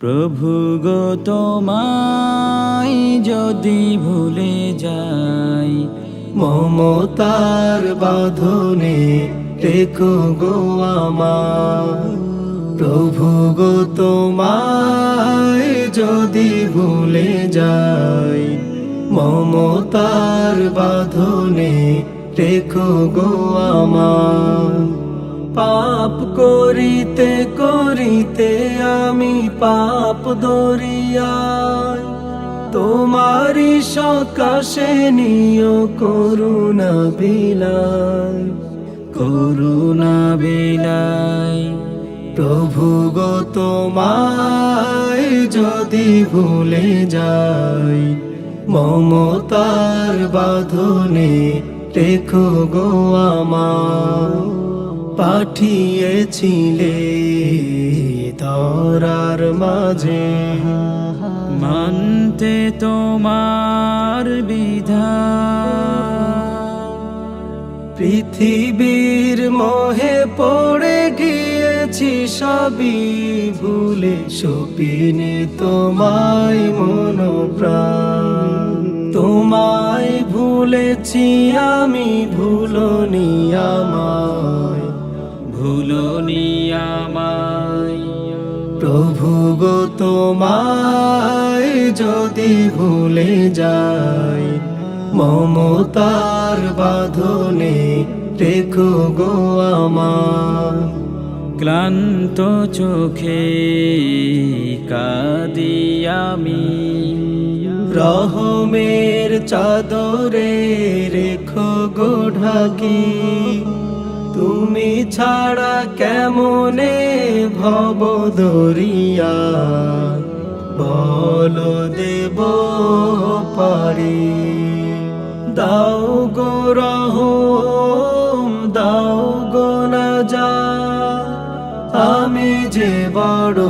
প্রভু গো, তোমায় যদি ভুলে যাই, মমতার বাঁধনে রেখো গো আমার প্রভু গো, তোমায় যদি ভুলে যাই, মমতার বাঁধনে রেখো গো আমার পাপ করিতে করিতে আমি পাপ দরিয়ায় তোমারি সকাশে নিও করুণা বিলায়, করুণা বিলাই প্রভু গো তোমায় যদি ভুলে যাই, মমতার বাঁধনে রেখো গো আমার পাঠিয়েছিলে তরার মাঝে। মানতে তোমার বিধান। পৃথিবীর মোহে পড়ে গিয়েছি সবই ভুলে সপিনে তোমায় মন প্রাণ তোমায় ভুলেছি আমি, ভুলনি আমায় প্রভু গো তোমায় যদি ভুলে যাই, মমতার বাঁধনে রেখো গো আমার ক্লান্ত চোখে কাদি আমি, রহমের চাদরে রেখো গো ঢাকি। তুমি ছাড়া কেমনে ভব দরিয়া, বল দেব পারি। দাও গো রহম, দাও গো না যা আমি যে বড়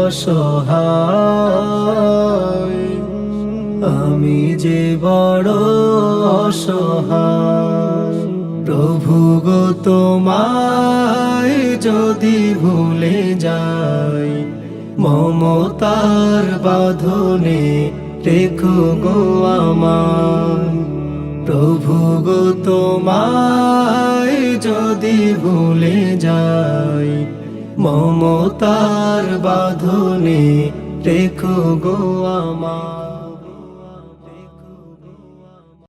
অসহায়, আমি যে বড় অসহায়। প্রভু গো তোমায় যদি ভুলে যাই, মমতার বাঁধনে রেখো গো আমার প্রভু গো তোমায় যদি ভুলে যাই, মমতার বাঁধনে রেখো গো আমার